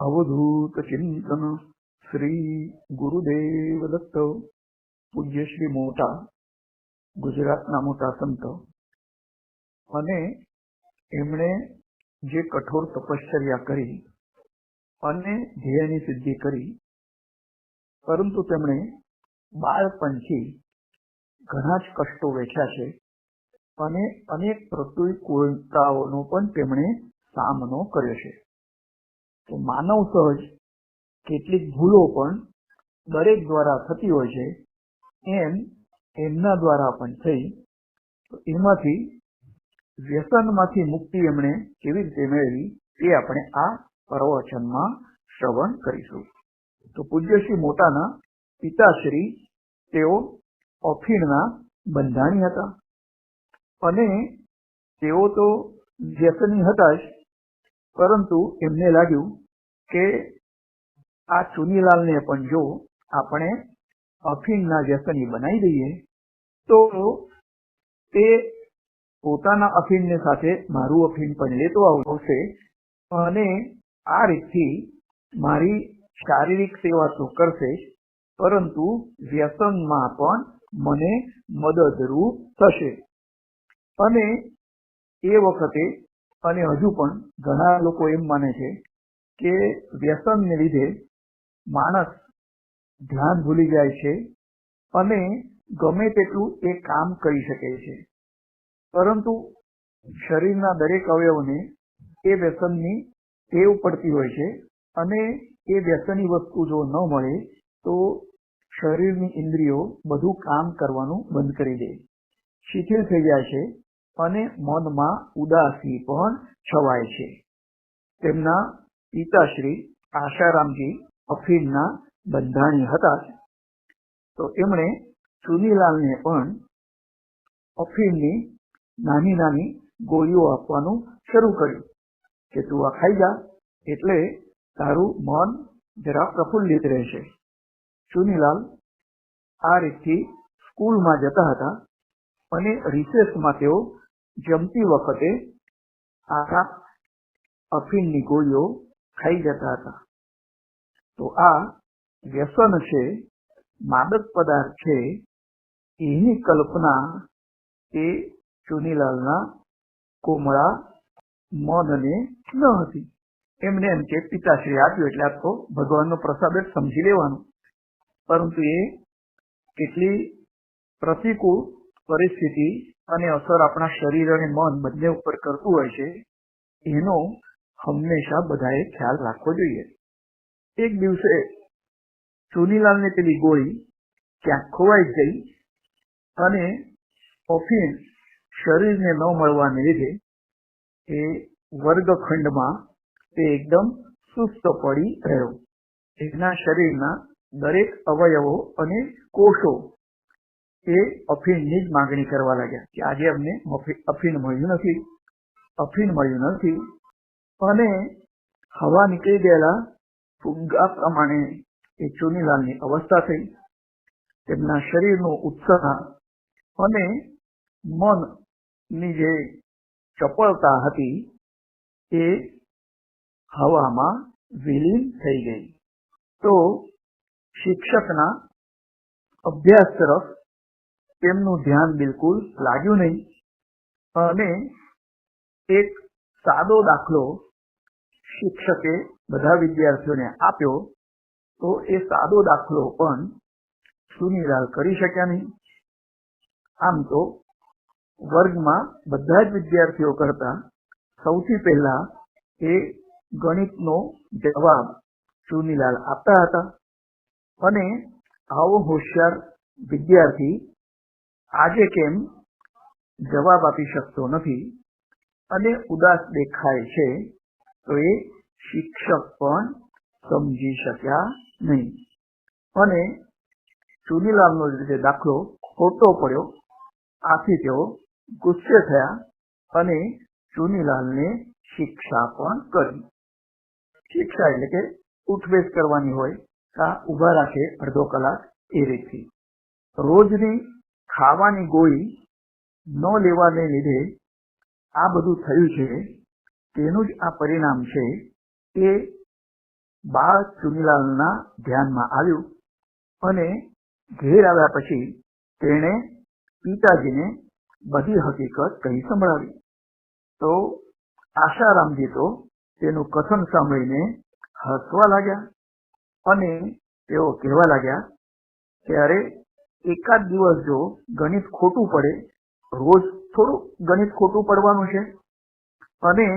અવધૂત ચિંતન શ્રી ગુરુદેવ દત્ત પૂજ્ય શ્રી મોટા ગુજરાતના મોટા સંત અને એમણે જે કઠોર તપશ્ચર્યા કરી અને ધ્યેયની સિદ્ધિ કરી, પરંતુ તેમણે બાળપણથી ઘણા જ કષ્ટો વેઠ્યા છે અને અનેક પ્રતિકૂળતાઓનો પણ તેમણે સામનો કર્યો છે. તો માનવ સહજ કેટલીક ભૂલો પણ દરેક દ્વારા થતી હોય છે, એમ એમના દ્વારા પણ થઈ. તો એમાંથી વ્યસનમાંથી મુક્તિ એમણે કેવી રીતે મેળવી એ આપણે આ પ્રવચનમાં શ્રવણ કરીશું. તો પૂજ્યશ્રી મોટાના પિતાશ્રી તેઓ અફીણના બંધાણી હતા અને તેઓ તો વ્યસની હતા જ, પરંતુ એમને લાગ્યું કે આ ચુનીલાલને પણ જો આપણે અફીણના વ્યસની બનાવી દઈએ, તો તે પોતાના અફીણને સાથે મારું અફીણ પણ લેતો આવશે અને આ રીતથી મારી શારીરિક સેવા તો કરશે પરંતુ વ્યસનમાં પણ મને મદદરૂપ થશે. અને એ વખતે, અને હજુ પણ ઘણા લોકો એમ માને છે કે વ્યસનને લીધે માણસ ધ્યાન ભૂલી જાય છે અને ગમે તેટલું એ કામ કરી શકે છે. પરંતુ શરીરના દરેક અવયવને એ વ્યસનની ટેવ પડતી હોય છે અને એ વ્યસની વસ્તુ જો ન મળે તો શરીરની ઇન્દ્રિયો બધું કામ કરવાનું બંધ કરી દે. શિથિલ થઈ જાય છે અને મનમાં ઉદાસી પણ છવાય છે. તેમના પિતાશ્રી આશારામજી અફીણના બંધાણી હતા તો એમણે ચુનીલાલને પણ અફીણની નાની નાની ગોળીઓ આપવાનું શરૂ કર્યું કે તું આ ખાઈ જા, એટલે તારું મન જરા પ્રફુલ્લિત રહેશે. ચુનીલાલ આ રીતથી સ્કૂલમાં જતા હતા અને રિસેસમાં તેઓ જમતી વખતે આ અફીણની ગોળીઓ ખાઈ જતા હતા. તો આ વ્યસન છે, માદક પદાર્થ છે, એની કલ્પના એ ચુનીલાલના કોમળા મનને ન હતી. એમને એમ કે, પિતાશ્રી આપ્યું એટલે આ તો ભગવાનનો પ્રસાદ જ સમજી લેવાનો. પરંતુ એ કેટલી પ્રતિકૂળ પરિસ્થિતિ અને અસર આપણા શરીર અને મન બંને ઉપર કરતું હોય છે, એનો હંમેશા બધાએ ખ્યાલ રાખવો જોઈએ. એક દિવસે ચુનીલાલને પેલી ગોળી ક્યાંક ખોવાઈ ગઈ અને ઓફિન શરીરને ન મળવાને લીધે એ વર્ગખંડમાં તે એકદમ સુસ્ત પડી રહ્યો. એના શરીરના દરેક અવયવો અને કોષો એ અફીણની જ માગણી કરવા લાગ્યા કે આજે અમને અફીણ મળ્યું નથી. અફીણ મળ્યું નથી. અને હવા નીકળી ગયેલા ફુગ્ગા પ્રમાણે એ ચુનીલાલની અવસ્થા થઈ. તેમના શરીરનો ઉત્સાહ અને મનની જે ચપળતા હતી એ હવામાં વિલીન થઈ ગઈ. તો શિક્ષકના અભ્યાસ તરફ તેમનું ધ્યાન બિલકુલ લાગ્યું નહીં અને એક સાદો દાખલો શિક્ષકે બધા વિદ્યાર્થીઓને આપ્યો, તો એ સાદો દાખલો પણ સુનિરાલ કરી શક્યા નહીં. આમ તો વર્ગમાં બધા જ વિદ્યાર્થીઓ કરતા સૌથી પહેલા એ ગણિતનો જવાબ ચુનીલાલ આપતા હતા. અને આવો હોશિયાર વિદ્યાર્થી આજે કેમ જવાબ આપી શકતો નથી અને ઉદાસ દેખાય છે તો એ શિક્ષક પણ સમજી શક્યા નહીં. અને ચુનીલાલનો જે દાખલો ખોટો પડ્યો, આથી તેઓ ગુસ્સે થયા અને ચુનીલાલને શિક્ષા પણ કરી. શિક્ષા એટલે કે ઉઠવેશ કરવાની હોય, કા ઊભા રાખે અડધો કલાક એ રીતથી. રોજની ખાવાની ગોળી ન લેવાને લીધે આ બધું થયું છે તેનું જ આ પરિણામ છે એ બાળ ચુનીલાલના ધ્યાનમાં આવ્યું અને ઘેર આવ્યા પછી તેણે પિતાજીને બધી હકીકત કહી સંભળાવી. તો આશારામજી તો તેનું કથન સાંભળીને હસવા લાગ્યા અને તેઓ કહેવા લાગ્યા કે અરે એકાદ દિવસ જો ગણિત ખોટું પડે, રોજ થોડું ગણિત ખોટું પડવાનું છે. અને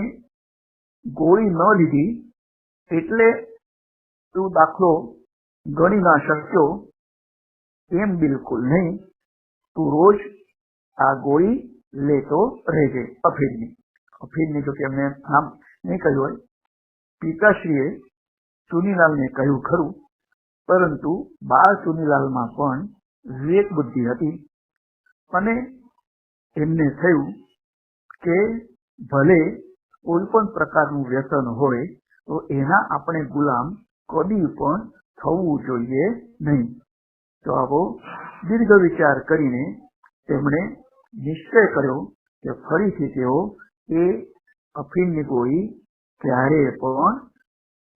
ગોળી ન લીધી એટલે તું દાખલો ગણી ના શક્યો એમ બિલકુલ નહીં. તું રોજ આ ગોળી લેતો રહેજે અફીણની અફીણની જો કે એમને નામ નહીં કહ્યું હોય. પિતાશ્રીએ ચુનીલાલને કહ્યું ખરું, પરંતુ બાળ ચુનીલાલમાં પણ વિવેક બુદ્ધિ હતી અને એમને થયું કે ભલે કોઈ પણ પ્રકારનું વ્યસન હોય, તો એના આપણે ગુલામ કદી પણ થવું જોઈએ નહીં. તો આવો દીર્ઘ વિચાર કરીને તેમણે નિશ્ચય કર્યો કે ફરીથી તેઓ એ અફીણની ગોળી ક્યારે પણ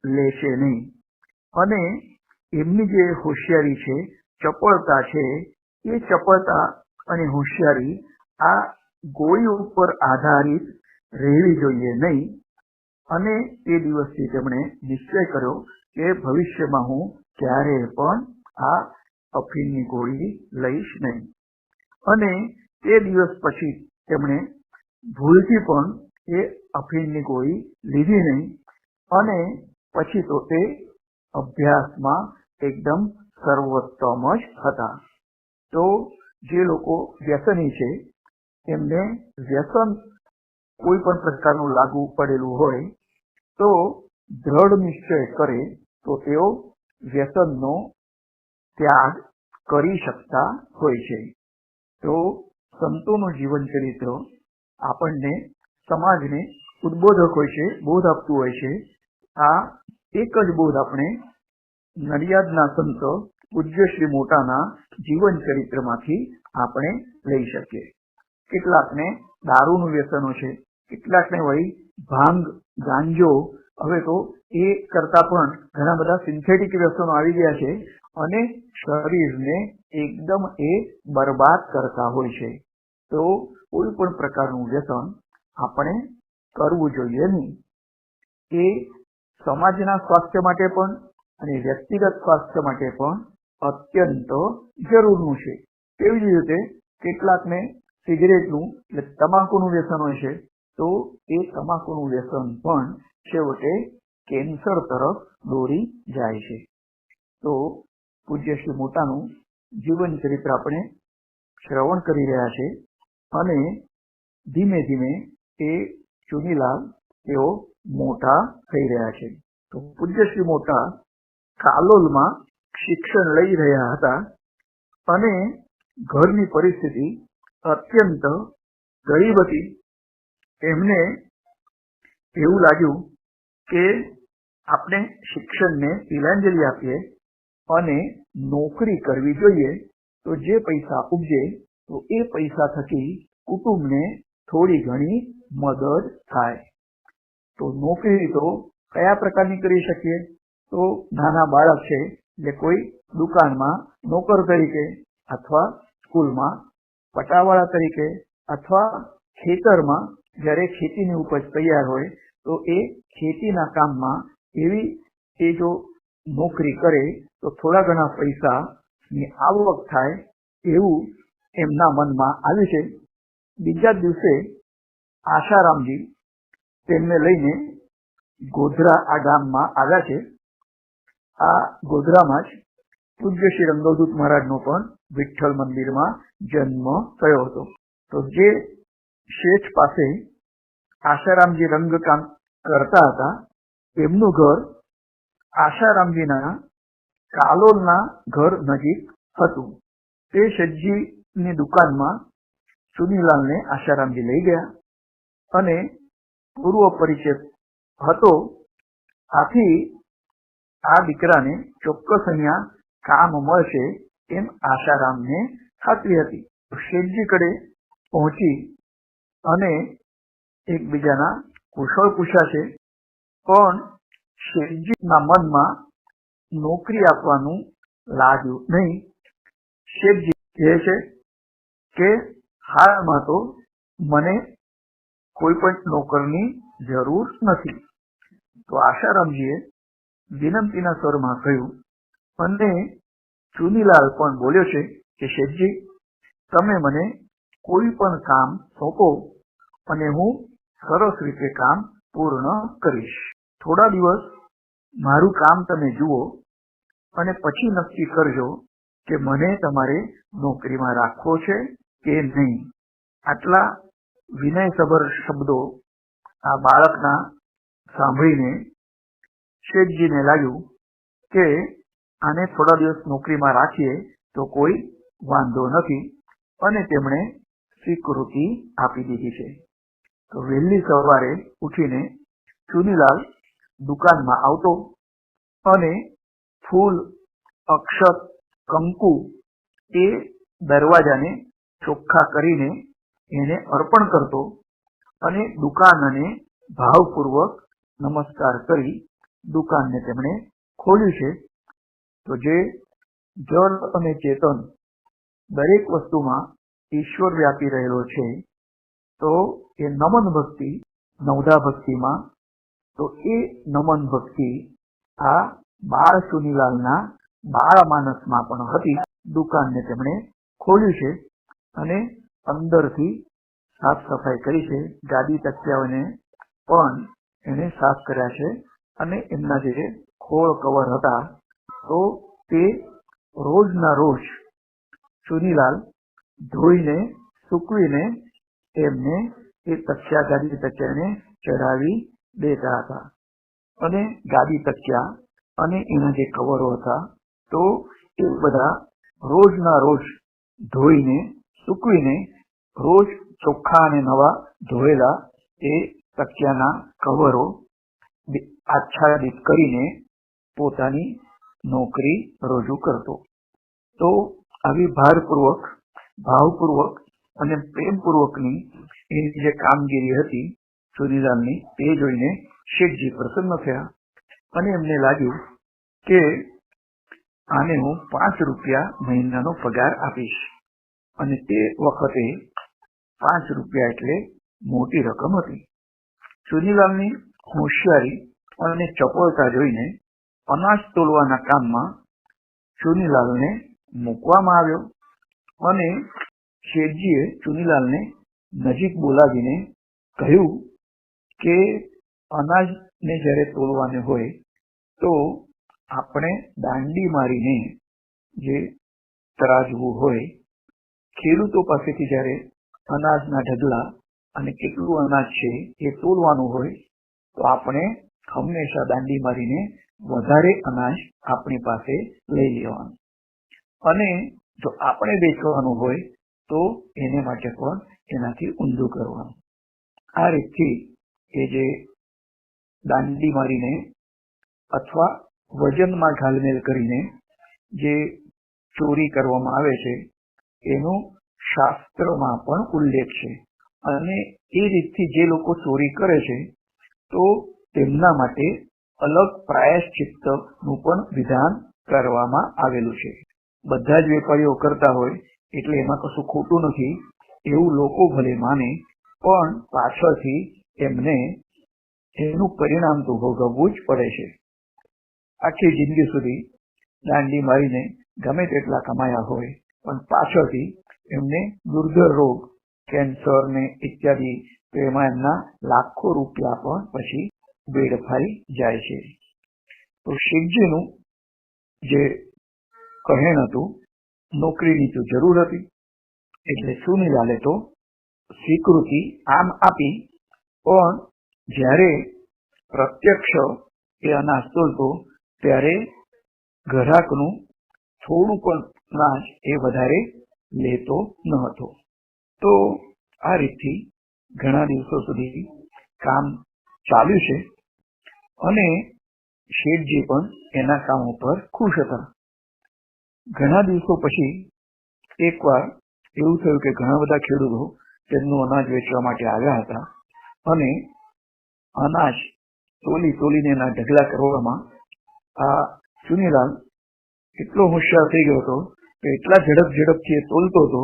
લેશે નહીં. અને એમની જે હોશિયારી છે, ચપળતા છે, એ ચપળતા અને હોશિયારી આ ગોળી ઉપર આધારિત રહેવી જોઈએ નહીં. અને તે દિવસથી તેમણે નિશ્ચય કર્યો કે ભવિષ્યમાં હું ક્યારે પણ આ અફીણની ગોળી લઈશ નહીં. અને તે દિવસ પછી તેમણે ભૂલથી પણ એ અફીણની ગોળી લીધી નહીં. અને પછી તો તે અભ્યાસમાં એકદમ સર્વોત્તમ જ હતા. તો જે લોકો વ્યસની છે, એમને વ્યસન કોઈ પણ પ્રકારનું લાગુ પડેલું હોય, તો દ્રઢ નિશ્ચય કરે તો તેઓ વ્યસનનો ત્યાગ કરી શકતા હોય છે. તો સંતોનું જીવન ચરિત્ર આપણને સમાજને ઉદ્બોધક હોય છે, બોધ આપતું હોય છે. આ એક જ બોધ આપણે નડિયાદના સંત પૂજ્ય મોટાના જીવન ચરિત્રમાંથી આપણે લઈ શકીએ. કેટલાકને દારૂનું વ્યસનો છે કેટલાકને વળી ભાંગ, ગાંજો, હવે તો એ કરતા પણ ઘણા બધા સિન્થેટિક વ્યસનો આવી ગયા છે અને શરીરને એકદમ એ બરબાદ કરતા હોય છે. તો કોઈ પણ પ્રકારનું વ્યસન આપણે કરવું જોઈએ નહીં. એ સમાજના સ્વાસ્થ્ય માટે પણ અને વ્યક્તિગત સ્વાસ્થ્ય માટે પણ અત્યંત જરૂરનું છે. તેવી જ રીતે કેટલાકને સિગરેટનું એટલે તમાકુનું વ્યસન હોય છે. તો એ તમાકુનું વ્યસન પણ છેવટે કેન્સર તરફ દોરી જાય છે. તો પૂજ્ય શ્રી મોટાનું જીવન ચરિત્ર આપણે શ્રવણ કરી રહ્યા છે અને ધીમે ધીમે એ ચુનીલાલ તેઓ મોટા થઈ રહ્યા છે. તો પૂજ્ય શ્રી મોટા કાલોલમાં શિક્ષણ લઈ રહ્યા હતા અને ઘરની પરિસ્થિતિ અત્યંત ગરીબ હતી. એમને એવું લાગ્યું કે આપણે શિક્ષણને તિલાંજલિ આપીએ અને નોકરી કરવી જોઈએ, તો જે પૈસા ઉપજે, તો એ પૈસા થકી કુટુંબને થોડી ઘણી મદદ થાય. તો નોકરી તો કયા પ્રકારની કરી શકીએ? તો નાના બાળક છે, એટલે કોઈ દુકાનમાં નોકર તરીકે અથવા સ્કૂલમાં પટાવાળા તરીકે અથવા ખેતરમાં જ્યારે ખેતીની ઉપજ તૈયાર હોય, તો એ ખેતીના કામમાં એવી એ જો નોકરી કરે, તો થોડા ઘણા પૈસાની આવક થાય એવું એમના મનમાં આવ્યું છે. બીજા દિવસે આશારામજી તેમને લઈને ગોધરા આ ગામમાં આવ્યા છે. આ ગોધરામાં જ પૂજ્ય શ્રી રંગવદૂત મહારાજનો પણ વિઠ્ઠલ મંદિરમાં જન્મ થયો હતો. તો જે શેઠ પાસે આશારામજી રંગકામ કરતા હતા એમનું ઘર આશારામજીના કાલોલના ઘર નજીક હતું તે શેઠજીની દુકાનમાં સુનીલાલને આશારામજી લઈ ગયા અને પૂર્વ પરિચય હતો આથી આ દીકરાને ચોક્કસ અહીંયા કામ મળશે એમ આશારામને ખાતરી હતી શેઠજી કડે પહોંચી અને એકબીજાના કુશળ પૂછાશે પણ શેઠજીના મનમાં નોકરી આપવાનું લાગ્યું નહીં. શેઠજી કહે છે કે, હાલમાં તો મને કોઈ પણ નોકરની જરૂર નથી. તો આશારામજીએ વિનંતીના સ્વરમાં કહ્યું અને ચુનીલાલ પણ બોલ્યો છે કે શેઠજી તમે મને કોઈ પણ કામ સોંપો. અને હું સરસ રીતે કામ પૂર્ણ કરીશ. થોડા દિવસ મારું કામ તમે જુઓ અને પછી નક્કી કરજો કે મને તમારે નોકરીમાં રાખવો છે કે નહીં. આટલા વિનયસભર શબ્દો આ બાળકના સાંભળીને શેઠજીને લાગ્યું કે આને થોડા દિવસ નોકરીમાં રાખીએ તો કોઈ વાંધો નથી અને તેમણે સ્વીકૃતિ આપી દીધી છે. તો વહેલી સવારે ઉઠીને ચુનીલાલ દુકાનમાં આવતો અને ફૂલ, અક્ષત, કંકુ એ દરવાજાને ચોખ્ખા કરીને એને અર્પણ કરતો અને દુકાનને ભાવપૂર્વક નમસ્કાર કરી દુકાનને તેમણે ખોલ્યું છે. તો જે જળ અને ચેતન દરેક વસ્તુમાં ઈશ્વર વ્યાપી રહેલો છે તો એ નમન ભક્તિ, નવધા ભક્તિમાં, તો એ નમન ભક્તિ આ બાળ સુનીલાલના બાળ માનસમાં પણ હતી. દુકાનને તેમણે ખોલ્યું છે અને અંદરથી સાફ સફાઈ કરી છે. ગાદી તકિયાઓને પણ એને સાફ કર્યા છે અને એમના જે ખોળ કવર હતા, તો તે રોજના રોજ ચુનીલાલ ધોઈને, સૂકવીને એમને એ તકિયા ગાદી તકિયાને ચડાવી દેતા હતા. અને ગાદી તકિયા અને એના જે કવરો હતા, તો એ બધા રોજના રોજ ધોઈને, સૂકવીને, રોજ ચોખ્ખા અને નવા ધોયેલા એ તકિયાના કવરો આચ્છાદિત કરીને પોતાની નોકરી રજૂ કરતો. તો આવી ભારપૂર્વક ભાવપૂર્વક અને પ્રેમપૂર્વકની એની જે કામગીરી હતી સુનીલાલની તે જોઈને શેઠજી પ્રસન્ન થયા અને એમને લાગ્યું કે આને હું પાંચ રૂપિયા મહિનાનો પગાર આપીશ. અને તે વખતે પાંચ રૂપિયા એટલે મોટી રકમ હતી. ચુનીલાલની હોશિયારી અને ચપળતા જોઈને અનાજ તોલવાના કામમાં ચુનીલાલને મૂકવામાં આવ્યો અને શેઠજીએ ચુનીલાલને નજીક બોલાવીને કહ્યું કે અનાજને જ્યારે તોડવાને હોય તો આપણે દાંડી મારીને જે તરાજવું હોય, ખેડૂતો પાસેથી જ્યારે અનાજના ઢગલા અને કેટલું અનાજ છે એ તોલવાનું હોય, તો આપણે હંમેશા દાંડી મારીને વધારે અનાજ આપણી પાસે લઈ લેવાનું. અને જો આપણે વેચવાનું હોય તો એને માટે પણ એનાથી ઊંધું કરવાનું. આ રીતથી એ જે દાંડી મારીને અથવા વજનમાં ઘાલમેલ કરીને જે ચોરી કરવામાં આવે છે, એનો શાસ્ત્રમાં પણ ઉલ્લેખ છે. અને એ રીતથી જે લોકો ચોરી કરે છે, તો તેમના માટે અલગ પ્રાયશ્ચિત્તનું પણ વિધાન કરવામાં આવેલું છે. બધા જ વેપારીઓ કરતા હોય એટલે એમાં કશું ખોટું નથી, એવું લોકો ભલે માને, પણ પાછળથી એમને એનું પરિણામ તો ભોગવવું જ પડે છે. આખી જિંદગી સુધી દાંડી મારીને ગમે તેટલા કમાયા હોય, પણ પાછળથી એમને દુર્ધર રોગ, કેન્સર ને ઇત્યાદિ તો એમાં એમના લાખો રૂપિયા પણ પછી વેડફાઈ જાય છે. તો શિવજીનું જે કહેણ હતું નોકરીની તો જરૂર હતી. એટલે સુનિલાલે તો સ્વીકૃતિ આમ આપી, પણ જ્યારે પ્રત્યક્ષ એ અનાજ તોલતો, ત્યારે ગ્રાહકનું થોડું પણ અનાજ એ વધારે લેતો ન હતો. તો આ રીતથી ઘણા દિવસો સુધી કામ ચાલ્યું છે અને શેઠજી પણ એના કામ ઉપર ખુશ હતા. ઘણા દિવસો પછી એકવાર એવું થયું કે ઘણા બધા ખેડૂતો તેમનું અનાજ વેચવા માટે આવ્યા હતા અને અનાજ તોલી તોલીને એના ઢગલા કરવામાં આ ચુનીલાલ એટલો હોશિયાર થઈ ગયો હતો કે એટલા ઝડપ ઝડપથી એ તોલતો હતો,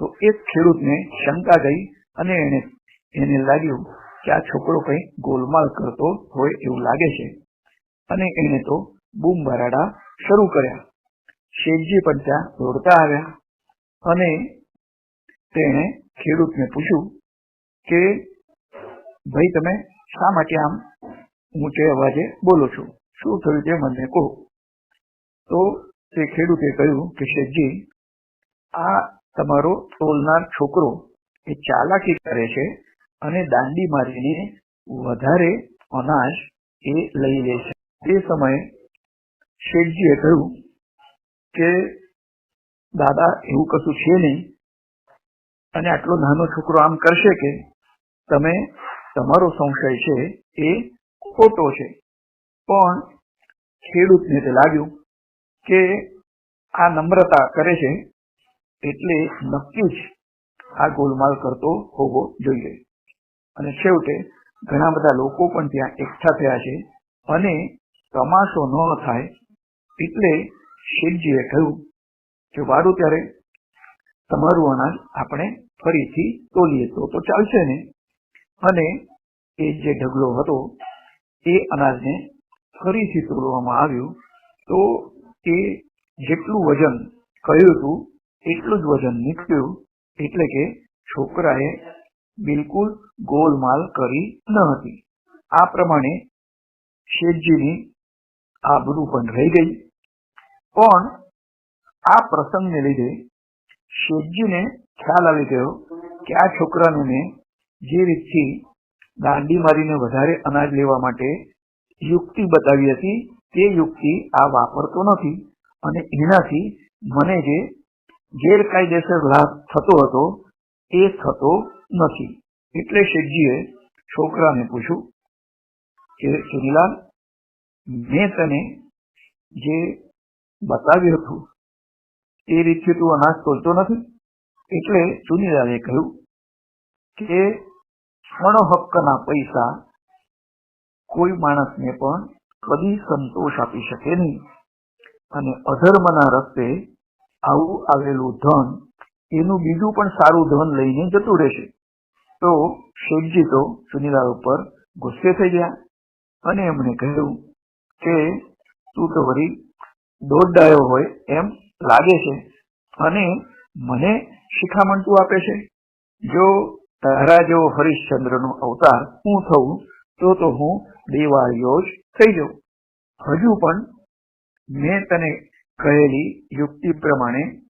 તો એક ખેડૂતને શંકા ગઈ અને એને એને લાગ્યું કે આ છોકરો કંઈ ગોલમાલ કરતો હોય એવું લાગે છે. અને એને તો બૂમ બરાડા શરૂ કર્યા. શેઠજી પણ ત્યાં દોડતા આવ્યા અને તેણે ખેડૂતને પૂછ્યું કે, ભાઈ, તમે શા માટે આમ ઊંચે અવાજે બોલો છો? શું થયું તે મને કહો. તો તે ખેડૂતે કહ્યું કે, શેઠજી, આ તમારો તોલનાર છોકરો એ ચાલાકી કરે છે અને દાંડી મારીને વધારે અનાજ એ લઈ લે છે. તે સમયે શેઠજીએ કહ્યું કે દાદા, એવું કશું છે નહીં. અને આટલો નાનો છોકરો આમ કરશે કે તમે, તમારો સંશય છે એ ખોટો છે. પણ ખેડૂતને તે લાગ્યું કે આ નમ્રતા કરે છે એટલે નક્કી જ આ ગોલમાલ કરતો હોવો જોઈએ. અને છેવટે ઘણા બધા લોકો પણ ત્યાં એકઠા થયા છે અને તમાશો ન થાય એટલે શેઠજીએ કહ્યું કે વારું ત્યારે તમારું અનાજ આપણે ફરીથી તોલીએ તો તો ચાલશે ને? અને એ જે ઢગલો હતો, એ અનાજને ફરીથી તોડવામાં આવ્યું. તો એ જેટલું વજન કહ્યું હતું, એટલું જ વજન નીકળ્યું. એટલે કે છોકરાએ બિલકુલ ગોલમાલ કરી ન હતી. આ પ્રમાણે શેઠજીની આબરૂ પણ રહી ગઈ. પણ આ પ્રસંગને લીધે શેઠજીને ખ્યાલ આવી ગયો કે આ છોકરાને જે રીતથી દાંડી મારીને વધારે અનાજ લેવા માટે યુક્તિ બતાવી હતી, તે યુક્તિ આ વાપરતો નથી અને એનાથી મને જે ગેરકાયદેસર લાભ થતો હતો, એ થતો નથી. એટલે શેઠજીએ છોકરાને પૂછ્યું કે સુનીલાલ મેં તને જે બતાવ્યું હતું. એ રીતે તું અનાજ તોલતો નથી. એટલે સુનીલાલે કહ્યું કે ક્ષણ હક્કના પૈસા કોઈ માણસને પણ કદી સંતોષ આપી શકે નહીં. અને અધર્મના રસ્તે આવું આવેલું ધન, એનું બીજું પણ સારું ધન લઈને જતું રહેશે. તો શેઠજી તો સુનીલાલ ઉપર ગુસ્સે થઈ ગયા અને એમણે કહ્યું કે, તું તો વળી દોડાયો હોય એમ લાગે છે. અને મને શિખામણ આપે છે. જો તારા જેવો હરિશ્ચંદ્રનો અવતાર હું થઉં, તો તો હું દેવાળીઓ જ થઈ જાઉં. હજુ પણ મેં તને કહેલી યુક્તિ પ્રમાણે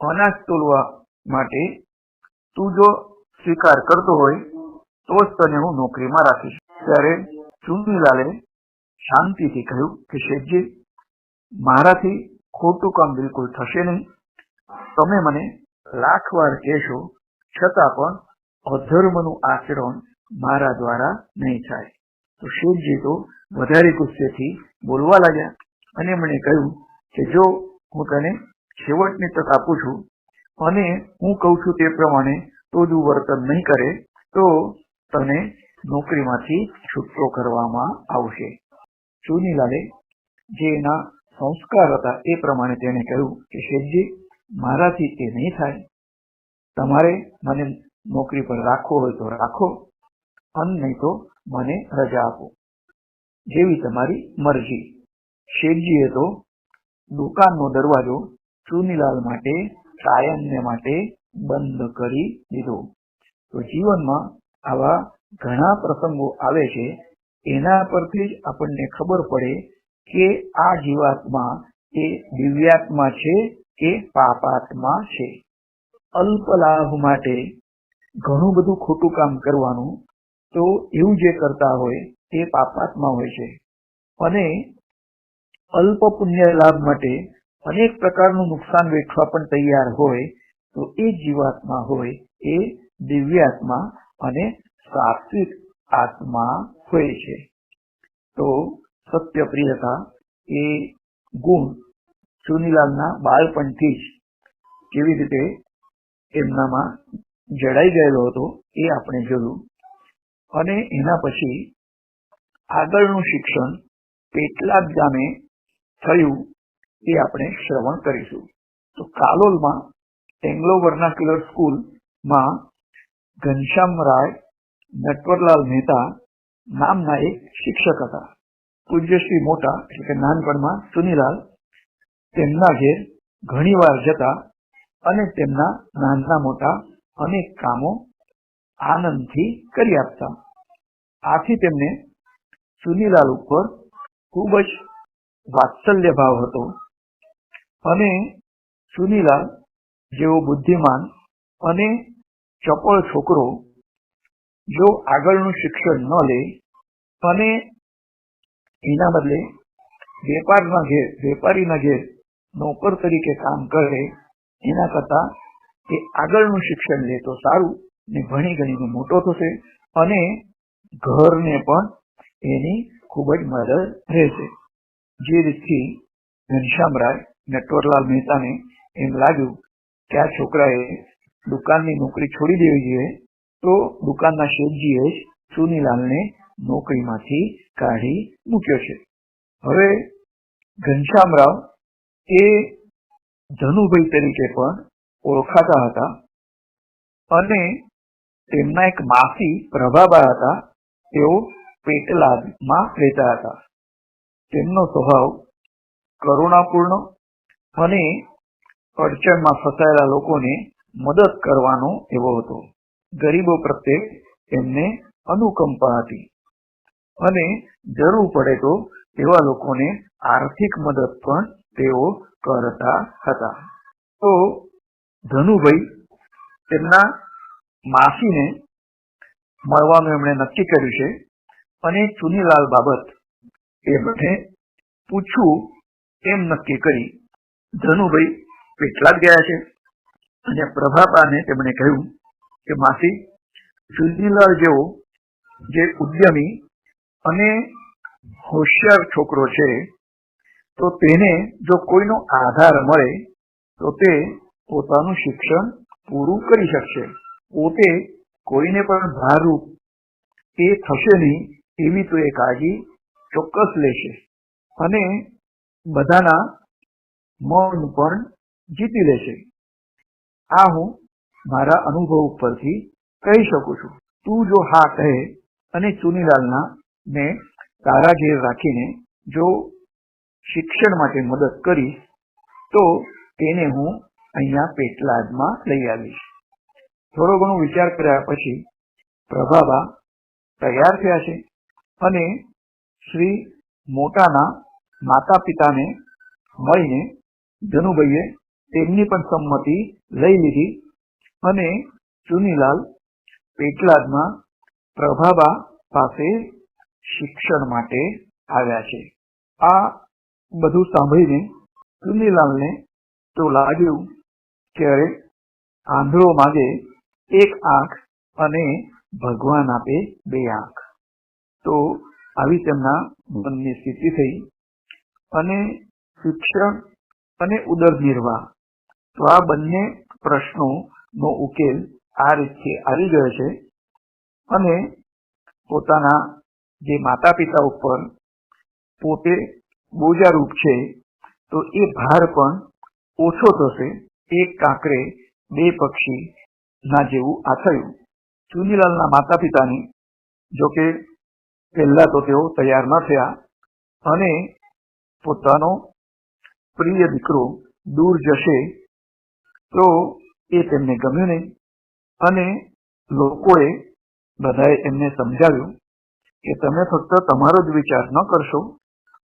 અનાજ તોલવા માટે તું જો સ્વીકાર કરતો હોય, તો જ તને હું નોકરીમાં રાખીશ. ત્યારે ચુનીલાલે શાંતિથી કહ્યું કે શેઠજી મારાથી ખોટું કામ બિલકુલ થશે નહીં. તમે મને લાખ વાર કહેશો, છતાં પણ અધર્મનું આચરણ મારા દ્વારા નહીં થાય. તો શિવજી તો વધારે ગુસ્સેથી બોલવા લાગ્યા અને મને કહ્યું કે જો હું તને છેવટની તક આપું છું અને હું કહું છું તે પ્રમાણે તો જ વર્તન નહીં કરે, તો તને નોકરીમાંથી છૂટો કરવામાં આવશે. ચુનીલાલે જે એના સંસ્કાર હતા એ પ્રમાણે તેણે કહ્યું કે શેઠજી, મારાથી એ નહીં થાય. તમારે મને નોકરી પર રાખવો હોય તો રાખો, અને નહીં તો મને રજા આપો. જેવી તમારી મરજી. શેઠજીએ તો દુકાનનો દરવાજો ચુનીલાલ માટે, સાયનને માટે બંધ કરી દીધો. તો જીવનમાં આવા ઘણા પ્રસંગો આવે છે, એના પરથી જ આપણને ખબર પડે કે આ જીવાત્મા એ દિવ્યાત્મા છે કે પાપાત્મા છે. અલ્પ લાભ માટે ઘણું બધું ખોટું કામ કરવાનું તો એવું જે કરતા હોય તે પાપાત્મા હોય છે. અને અલ્પ પુણ્ય લાભ માટે અનેક પ્રકારનું નુકસાન વેઠવા પણ તૈયાર હોય તો એ જીવાત્મા હોય એ દિવ્યાત્મા અને સાત્વિક આત્મા હોય છે. તો સત્યપ્રિયતા એ ગુણ ચુનીલાલના બાળપણથી જ કેવી રીતે એમનામાં જડાઈ ગયેલો હતો એ આપણે જોયું. અને એના પછી આગળનું શિક્ષણ પેટલાદ ગામે થયું એ આપણે શ્રવણ કરીશું. તો કાલોલમાં એંગ્લો વર્નાક્યુલર સ્કૂલમાં ઘનશ્યામ રાય નટવરલાલ મહેતા નામના એક શિક્ષક હતા. પૂજ્યશ્રી મોટા એટલે કે નાનપણમાં સુનીલાલ તેમના ઘેર ઘણીવાર જતા અને તેમના નાના મોટા અનેક કામો આનંદથી કરી આપતા. આથી તેમને સુનીલાલ ઉપર ખૂબ જ વાત્સલ્ય ભાવ હતો. અને સુનીલાલ જેવો બુદ્ધિમાન અને ચપળ છોકરો જો આગળનું શિક્ષણ ન લે અને એના બદલે વેપારના ઘેર વેપારીના ઘેર નોકર તરીકે કામ કરે, એના કરતા એ આગળનું શિક્ષણ લે તો સારું ને ભણી ગણીને મોટો થશે અને ઘરને પણ એની ખૂબ જ મદદ રહેશે. જે રીતથી ઘનશ્યામરાય નટવરલાલ મહેતાને એમ લાગ્યું કે આ છોકરાએ દુકાનની નોકરી છોડી દેવી જોઈએ, તો દુકાનના શેઠજીએ જ સુનીલાલને નોકરીમાંથી કાઢી મૂક્યો છે. હવે ઘનશ્યામરાવ એ ધનુભાઈ તરીકે પણ ઓળખાતા હતા અને તેમના એક માસી પ્રભાબા હતા. તેઓ પેટલાદમાં રહેતા હતા. તેમનો સ્વભાવ કરુણાપૂર્ણ અને અડચણમાં ફસાયેલા લોકોને મદદ કરવાનો એવો હતો. ગરીબો પ્રત્યે એમને અનુકંપા હતી. અને જરૂર પડે તો એવા લોકોને આર્થિક મદદ પણ તેઓ કરતા હતા. તો ધનુભાઈ તેમના માસીને મળવાનું એમણે નક્કી કર્યું છે અને ચુનીલાલ બાબત એમણે પૂછવું એમ નક્કી કરી. ધનુભાઈ પેટલાદ ગયા છે અને પ્રભાબાને તેમણે કહ્યું કે માસી, ચુનીલાલ જેવો જે ઉદ્યમી અને હોશિયાર છોકરો છે, તો તેને જો કોઈનો આધાર મળે, તો તે પોતાનું શિક્ષણ પૂરું કરી શકશે. પોતે કોઈને પણ ભારરૂપ એ થશે નહીં એવી તો એ કાળજી ચોક્કસ લેશે. અને બધાના મન પણ જીતી લેશે. આ હું મારા અનુભવ ઉપરથી કહી શકું છું. તું જો હા કહે અને ચુનીલાલના ને તારા ઘેર રાખીને જો શિક્ષણ માટે મદદ કરીશ, તો તેને હું અહીંયા પેટલાદમાં લઈ આવીશ. થોડો ઘણો વિચાર કર્યા પછી પ્રભાબા તૈયાર થયા છે અને શ્રી મોટાના માતા પિતાને મળીને ધનુભાઈએ તેમની પણ સંમતિ લઈ લીધી અને ચુનીલાલ પેટલાદમાં પ્રભાબા પાસે શિક્ષણ માટે આવ્યા છે. આ બધું સાંભળીને ચુનીલાલને તો લાગ્યું કે આંધળો માગે એક આંખ અને ભગવાન આપે બે આંખ. તો આવી તેમના મનની સ્થિતિ થઈ અને શિક્ષણ અને ઉદર નિર્વાહ તો આ બંને પ્રશ્નો નો ઉકેલ આ રીતે આવી ગયો છે અને પોતાના જે માતા પિતા ઉપર પોતે બોજારૂપ છે, તો એ ભાર પણ ઓછો થશે. એક કાંકરે બે પક્ષી ના જેવું આ થયું ચુનીલાલના માતા પિતાની જોકે પહેલા તો તેઓ તૈયાર ન થયા, અને પોતાનો પ્રિય દીકરો દૂર જશે, તો એ તેમને ગમ્યું નહીં. અને લોકોએ બધાએ એમને સમજાવ્યું કે તમે ફક્ત તમારો જ વિચાર ન કરશો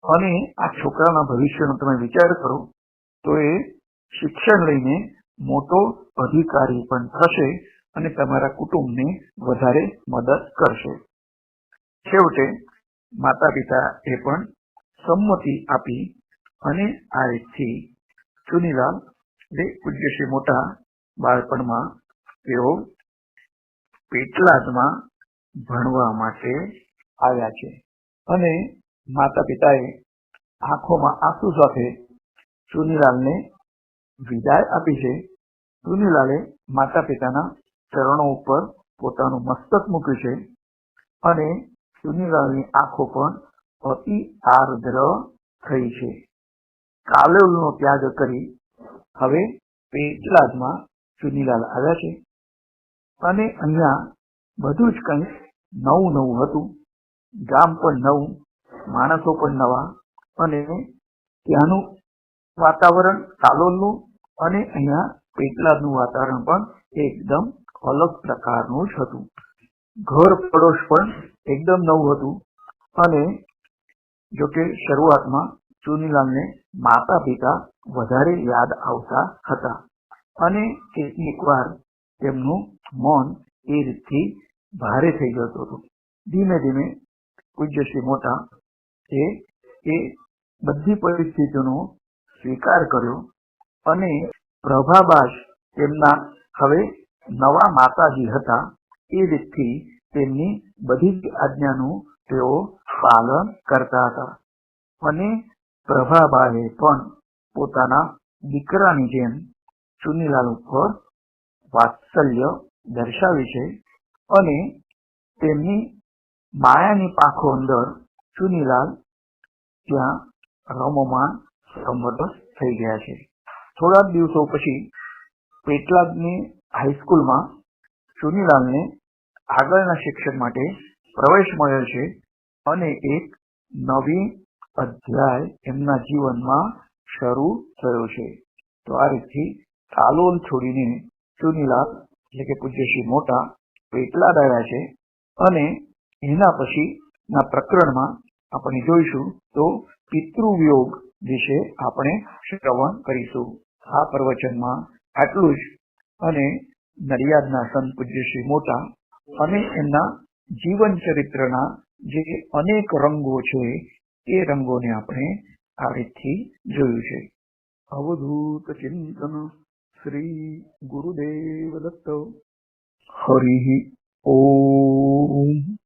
અને આ છોકરાના ભવિષ્યનો તમે વિચાર કરો, તો એ શિક્ષણ લઈને મોટો અધિકારી પણ થશે અને તમારા કુટુંબને વધારે મદદ કરશે. છેવટે માતા પિતા એ પણ સંમતિ આપી અને આ રીતથી ચુનીલાલ જે પૂજ્યશ્રી મોટા બાળપણમાં તેઓ પેટલાદમાં ભણવા માટે આવ્યા છે. અને માતા પિતાએ આંખોમાં આંસુ સાથે ચુનીલાલને વિદાય આપી છે. ચુનીલાલે માતા પિતાના ચરણો ઉપર પોતાનું મસ્તક મૂક્યું છે અને ચુનીલાલની આંખો પણ અતિ આર્દ્ર થઈ છે. કાલોલનો ત્યાગ કરી હવે પેટલાદમાં ચુનીલાલ આવ્યા છે. અને અહીંયા બધું જ કંઈક નવું નવું હતું. ગામ પણ નવું, માણસો પણ નવા અને ત્યાંનું વાતાવરણ કાલોલનું અને અહીંયા પેટલાદનું વાતાવરણ પણ એકદમ અલગ પ્રકારનું જ હતું. ઘર પડોશ પણ એકદમ નવું હતું અને જોકે શરૂઆતમાં ચુનીલાલને માતા પિતા વધારે યાદ આવતા હતા અને કેટલીક વાર તેમનું મન એ રીતથી ભારે થઈ જતું હતું. ધીમે ધીમે પૂજ્ય શ્રી મોટા એ એ બધી પરિસ્થિતિનો સ્વીકાર કર્યો અને પ્રભાબાસ તેમના હવે નવા માતાજી હતા એ રીતથી તેમની બધી જ આજ્ઞાનું તેઓ પાલન કરતા હતા. અને પ્રભાબાએ પણ પોતાના દીકરાની જેમ ચુનીલાલ ઉપર વાત્સલ્ય દર્શાવી છે અને તેમની માયાની પાખો અંદર ચુનીલાલ, ત્યાં રમોમાં સંમત થઈ ગયા છે. થોડા દિવસો પછી પેટલાદની હાઈસ્કૂલમાં ચુનીલાલને આગળના શિક્ષણ માટે પ્રવેશ મળ્યો છે અને એક નવી અધ્યાય એમના જીવનમાં શરૂ થયો છે. તો આ રીતથી તાલોલ છોડીને ચુનીલાલ એટલે કે પૂજ્યશ્રી મોટા પેટલાદ આવ્યા છે અને એના પછી ના પ્રકરણમાં આપણે જોઈશું તો પિતૃવિયોગ વિશે આપણે શ્રવણ કરીશું. આ પ્રવચનમાં આટલું જ. અને નડિયાદના સંત પૂજ્ય શ્રી મોટા અને એમના જીવન ચરિત્રના જે અનેક રંગો છે એ રંગોને આપણે આ રીતથી જોયું છે. અવધૂત ચિંતન શ્રી ગુરુદેવ દત્ત. હરિ ઓમ.